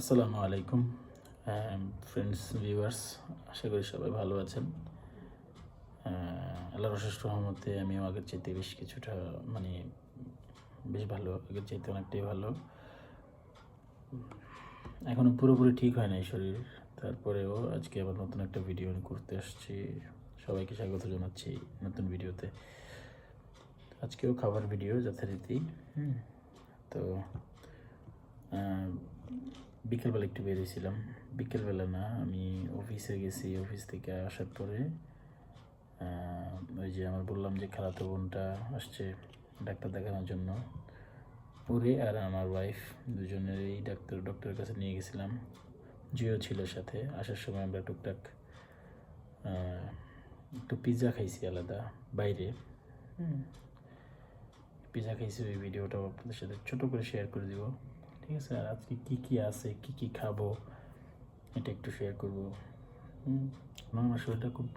আসসালামু আলাইকুম friends viewers আশা করি সবাই ভালো আছেন। আহ, আল্লাহর অশেষ রহমতে আমি আগের চাইতে বেশ কিছুটা মানে বেশ ভালো আগের চাইতে অনেকটাই ভালো। এখনও পুরোপুরি ঠিক হয় নাই শরীর তারপরেও আজকে আবার নতুন একটা ভিডিও করতে আসছি। সবাইকে স্বাগত জানাচ্ছি নতুন ভিডিওতে আজকেও খাবার ভিডিও যথারীতি তো আহ, বিকেলবেলা একটু বেরিয়েছিলাম। বিকেলবেলা না আমি অফিসে গেছি অফিস থেকে আসার পরে ওই যে আমার বললাম যে খালাতো বোনটা আসছে ডাক্তার দেখানোর জন্য। ওরে আর আমার ওয়াইফ দুজনের এই ডাক্তার ডক্টরের কাছে নিয়ে গেছিলাম। জিও ছিল সাথে আসার সময় আমরা টুকটাক একটু পিৎজা খাইছি আলাদা বাইরে। পিৎজা খাইছি ওই ভিডিওটাও আপনাদের সাথে ছোটো করে শেয়ার করে দিব। ঠিক আছে? আর আজকে কী কী আছে? কী কী খাব? এটা একটু শেয়ার করব। হুম, আমার আমার শরীরটা খুব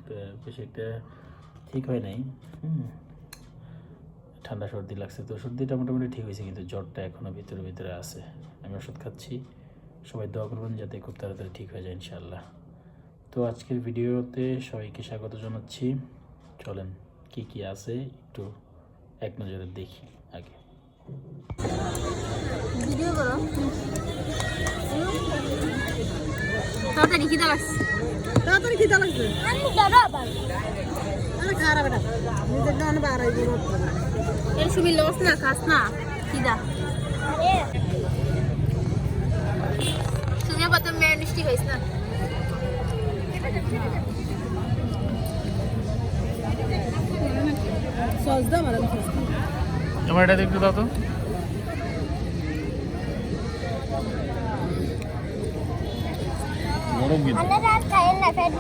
বেশি একটা ঠিক হয় নাই। হুম, ঠান্ডা সর্দি লাগছে। তো সর্দিটা মোটামুটি ঠিক হয়েছে, কিন্তু জ্বরটা এখনও ভিতরে ভিতরে আছে। আমি ওষুধ খাচ্ছি। সবাই দোয়া করবেন যাতে খুব তাড়াতাড়ি ঠিক হয়ে যায় ইনশাল্লাহ তো আজকের ভিডিওতে সবাইকে স্বাগত জানাচ্ছি। চলেন, কি কি আছে? একটু এক নজরে দেখি আগে। তাড়াতাড়ি খিদা লাগছে। তাড়াতাড়ি খিদা লাগছে? আমি দাদা আবার। আরে খারাপ এটা নিজের জন্য বাড়াই দিব। এর সুবি লস না খাস না খিদা। তুমি আবার মেয়ে মিষ্টি খাইস না? সস দাম আর আমার এটা একটু দাও তো। গরম কিন্তু আমরা রাত খাই না পেট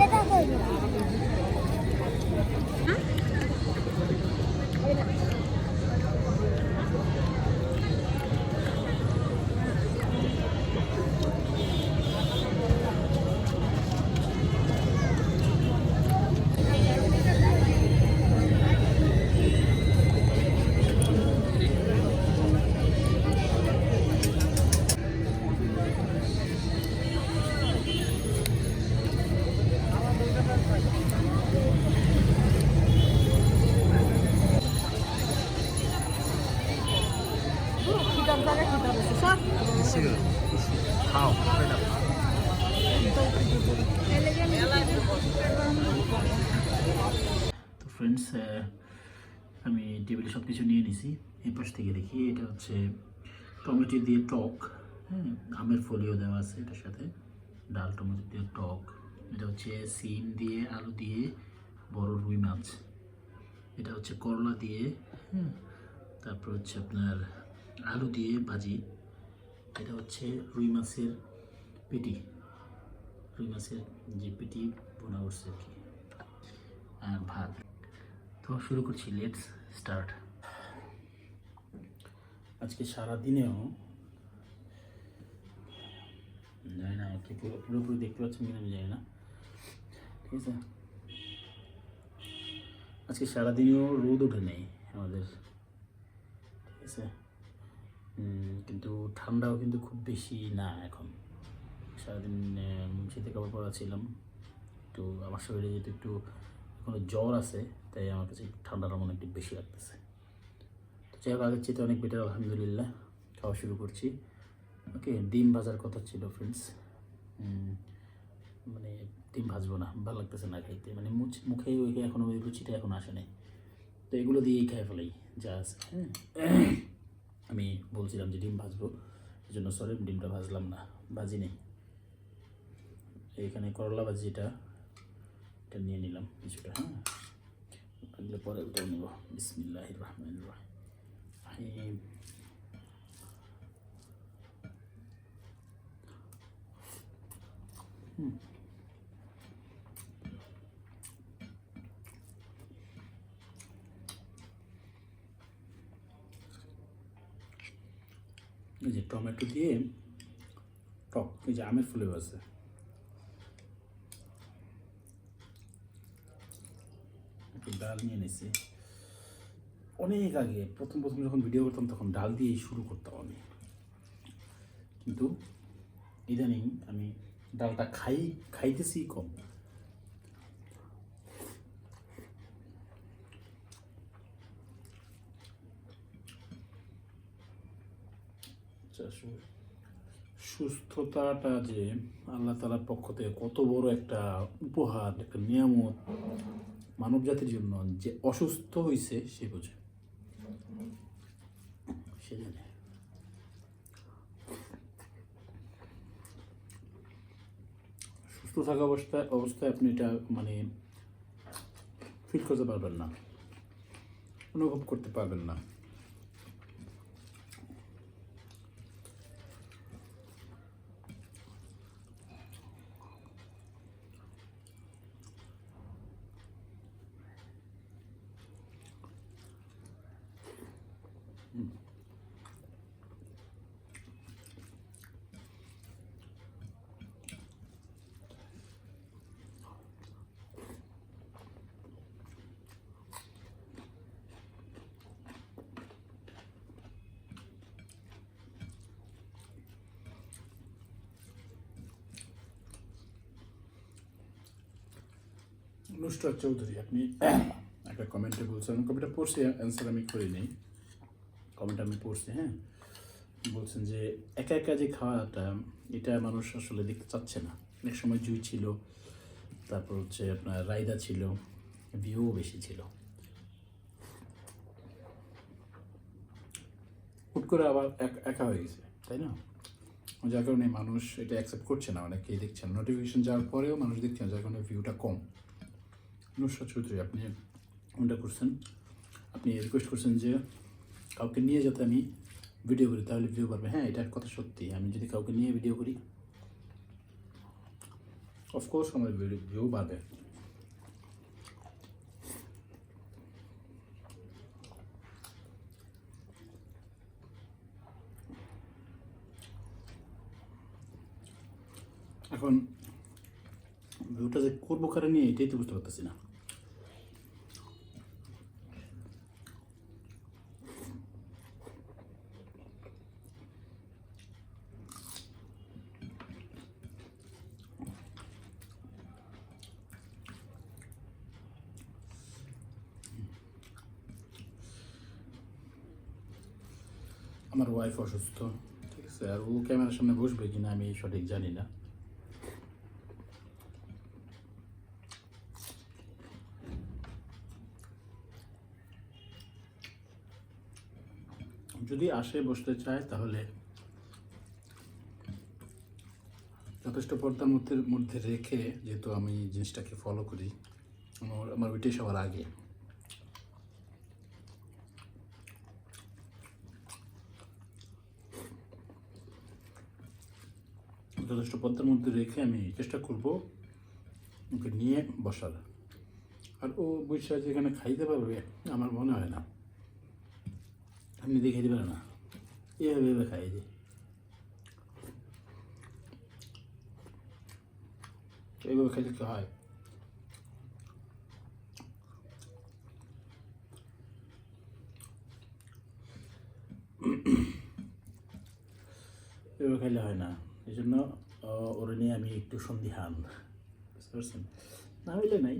কিছু এই পাশ থেকে দেখি, এটা হচ্ছে টমেটো দিয়ে টক। হ্যাঁ আমের ফলিও দেওয়া আছে এটার সাথে। ডাল, টমেটো দিয়ে টক। এটা হচ্ছে সিম দিয়ে আলু দিয়ে বড় রুই মাছ। এটা হচ্ছে করলা দিয়ে হ্যাঁ। তারপর হচ্ছে আপনার আলু দিয়ে ভাজি। এটা হচ্ছে রুই মাছের পেটি। রুই মাছের যে পেটি বোনা করছে আর কি। আর ভাত। তো শুরু করছি। লেটস স্টার্ট আজকে সারা দিনেও জানি না, কি পুরো পুরোপুরি দেখতে পাচ্ছেন কিনা আমি জানি না। ঠিক আছে? আজকে সারাদিনেও রোদ ওঠে নেই আমাদের। ঠিক আছে? কিন্তু ঠান্ডাও কিন্তু খুব বেশি না এখন। সারাদিন শীতে কাপড় পরা ছিলাম। একটু আমার শরীরে যেহেতু একটু এখনও জ্বর আছে, তাই আমার কাছে ঠান্ডাটা মনে একটু বেশি লাগতেছে। যাই হোক, আগের চেয়ে অনেক বেটার আলহামদুলিল্লাহ। খাওয়া শুরু করছি। ওকে ডিম ভাজার কথা ছিল ফ্রেন্ডস মানে ডিম ভাজবো না, ভালো লাগতেছে না খাইতে। মানে মুচ মুখে ওই এখনও ওই রুচিটা এখন আসে নাই। তো এগুলো দিয়েই খাই ফেলাই যা আছে হ্যাঁ। আমি বলছিলাম যে ডিম ভাজবো জন্য সরি ডিমটা ভাজলাম না, ভাজি নেই। এখানে করলা ভাজি এটা নিয়ে নিলাম কিছুটা হ্যাঁ। পরে ওটাও নেব। বিসমিল্লাহ রহমান রাহিম হুম এই যে টমেটো দিয়ে টক, এই যে আমের ফুলেও আছে। একটু ডাল নিয়ে নিছি। অনেক আগে, প্রথম প্রথম যখন ভিডিও করতাম, তখন ডাল দিয়েই শুরু করতাম আমি। কিন্তু ইদানিং আমি ডালটা খাই, খাইতেছি কম। সুস্থতাটা যে আল্লাহ তালার পক্ষ থেকে কত বড় একটা উপহার, একটা নিয়ামত মানব জাতির জন্য যে অসুস্থ হয়েছে সে বোঝে। সে জানে। সুস্থ থাকা অবস্থায় অবস্থায় আপনি এটা মানে ফিল করতে পারবেন না, অনুভব করতে পারবেন না। নুসরাত চৌধুরী আপনি একটা কমেন্টে বলছেন কমেন্টটা পড়ছি অ্যান্সার আমি করি নেই কমেন্ট আমি পড়ছি হ্যাঁ? বলছেন যে, একা একা যে খাওয়াটা, এটা মানুষ আসলে দেখতে চাচ্ছে না। অনেক সময় জুই ছিল, তারপর হচ্ছে আপনার রায়দা ছিল ভিউ বেশি ছিল। হুট করে আবার এক- হয়ে গেছে, তাই না? যার কারণে মানুষ এটা অ্যাকসেপ্ট করছে না, অনেকেই দেখছেন। নোটিফিকেশন যাওয়ার পরেও মানুষ দেখছে না, যার কারণে ভিউটা কম। নুসরাত চৌধুরী, আপনি কোনটা করছেন? আপনি রিকোয়েস্ট করছেন যে কাউকে নিয়ে যাতে আমি ভিডিও করি, তাহলে ভিউ পারবে হ্যাঁ এটা কথা সত্যি। আমি যদি কাউকে নিয়ে ভিডিও করি অফকোর্স আমার ভিডিও ভিউ পাবে এখন ভিউটা যে করব কারে নিয়ে, এটাই তো বুঝতে পারতেছি না। আমার ওয়াইফ অসুস্থ। ঠিক আছে, আর ও ক্যামেরার সামনে বসবে কিনা আমি সঠিক জানি না। যদি আসে বসতে চায় তাহলে যথেষ্ট পর্দার মধ্যে মধ্যে রেখে যেহেতু আমি জিনিসটাকে ফলো করি, আমার আমার ওইটাই সবার আগে। যথেষ্ট পর্দার মধ্যে রেখে আমি চেষ্টা করব ওকে নিয়ে বসার। আর ও বৈশাখ যেখানে খাইতে পারবে, আমার মনে হয় না। আপনি দেখে দিবেন না। এভাবে এভাবে খাই দিই। এইভাবে খাইলে কি হয়? এভাবে খাইলে হয় না। এই জন্য ওরা নিয়ে আমি একটু সন্দিহান। বুঝতে পারছেন? না হইলে নাই।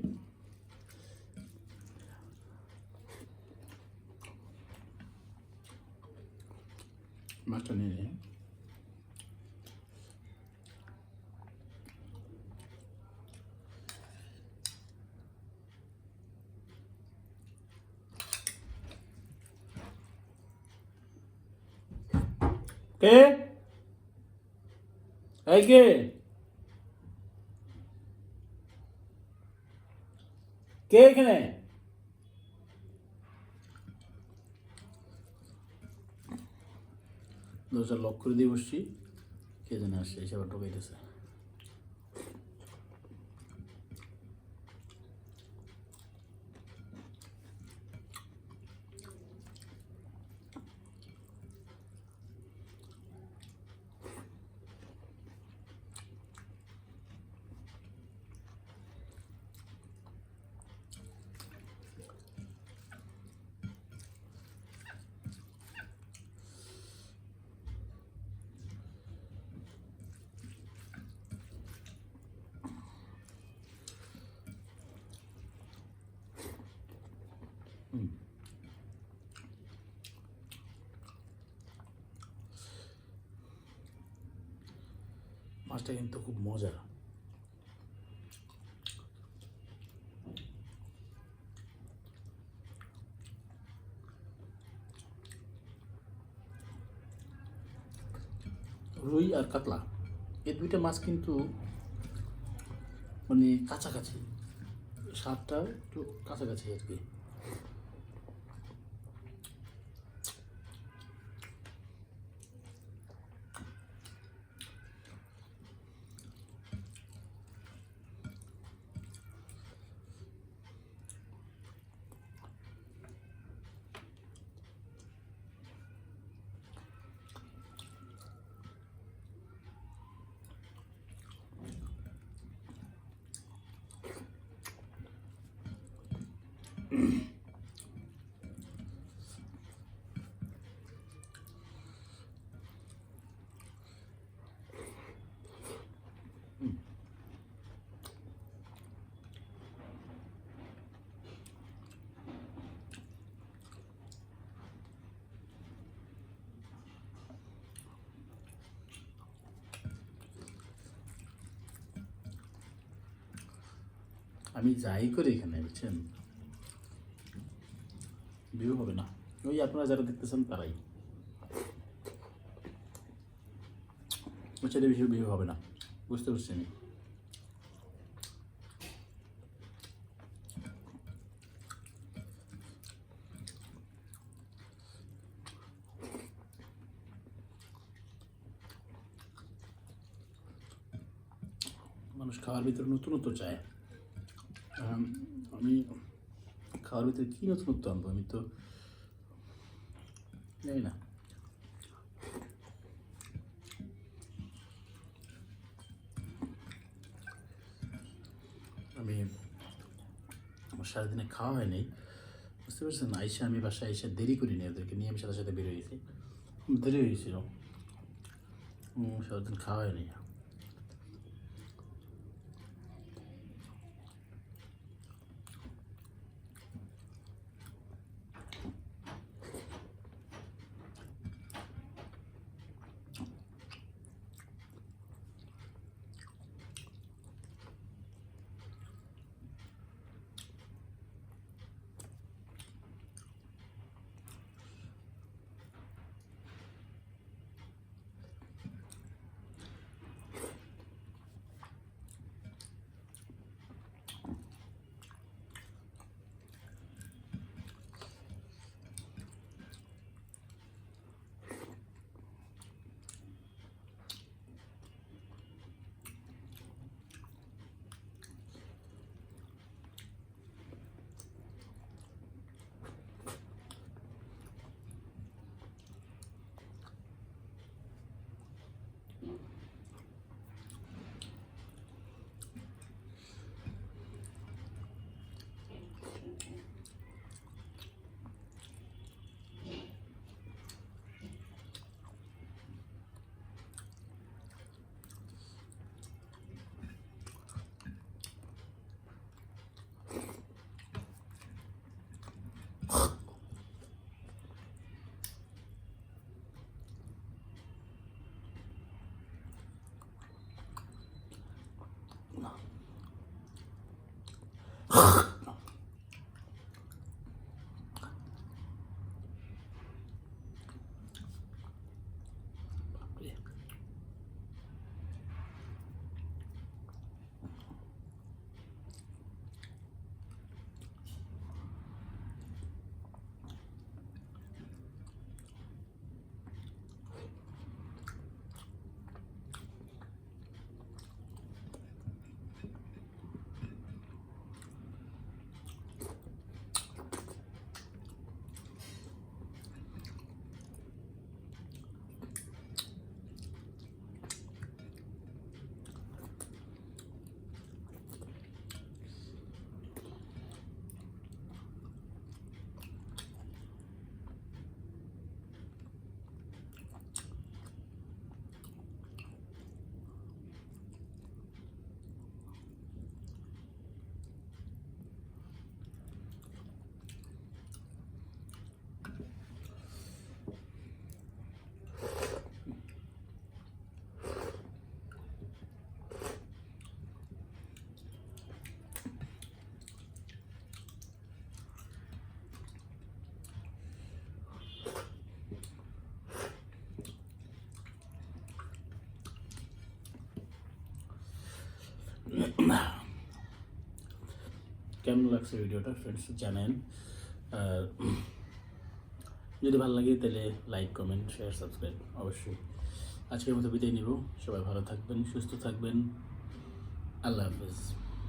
মাছটা নিয়ে নিই কে এই কে? কে এখানে? দরজা লক করে দিয়ে বসছি। কে জানে আসছে এসে আবার মাছটা কিন্তু খুব মজা। রুই আর কাতলা, এই দুইটা মাছ কিন্তু মানে কাছাকাছি, স্বাদটা একটু কাছাকাছি আর কি। আমি যাই করি এখানে বুঝছেন? ভিউ হবে না। ওই আপনারা যারা দেখতেছেন তারাই। সেটা বেশি ভিউ হবে না। বুঝতে পারছি আমি। মানুষ খাওয়ার ভিতরে নতুনত্ব চায়। আমি খাওয়ার ভিতরে কী নতুনত্ব আনব আমি তো জানি না আমি আমার সারাদিনে খাওয়া হয়নি। বুঝতে পারছেন? আইসা আমি বাসায় এসে দেরি করিনি ওদেরকে নিয়ে আমি সাথে সাথে বেরিয়ে গেছি। দেরি হয়ে গেছিল। উম, সারাদিন খাওয়া হয়নি। কেমন লাগছে ভিডিওটা ফ্রেন্ডস জানেন? আর যদি ভালো লাগে তাহলে লাইক কমেন্ট শেয়ার সাবস্ক্রাইব অবশ্যই। আজকের মতো বিদায় নিব। সবাই ভালো থাকবেন, সুস্থ থাকবেন। আল্লাহ হাফিজ।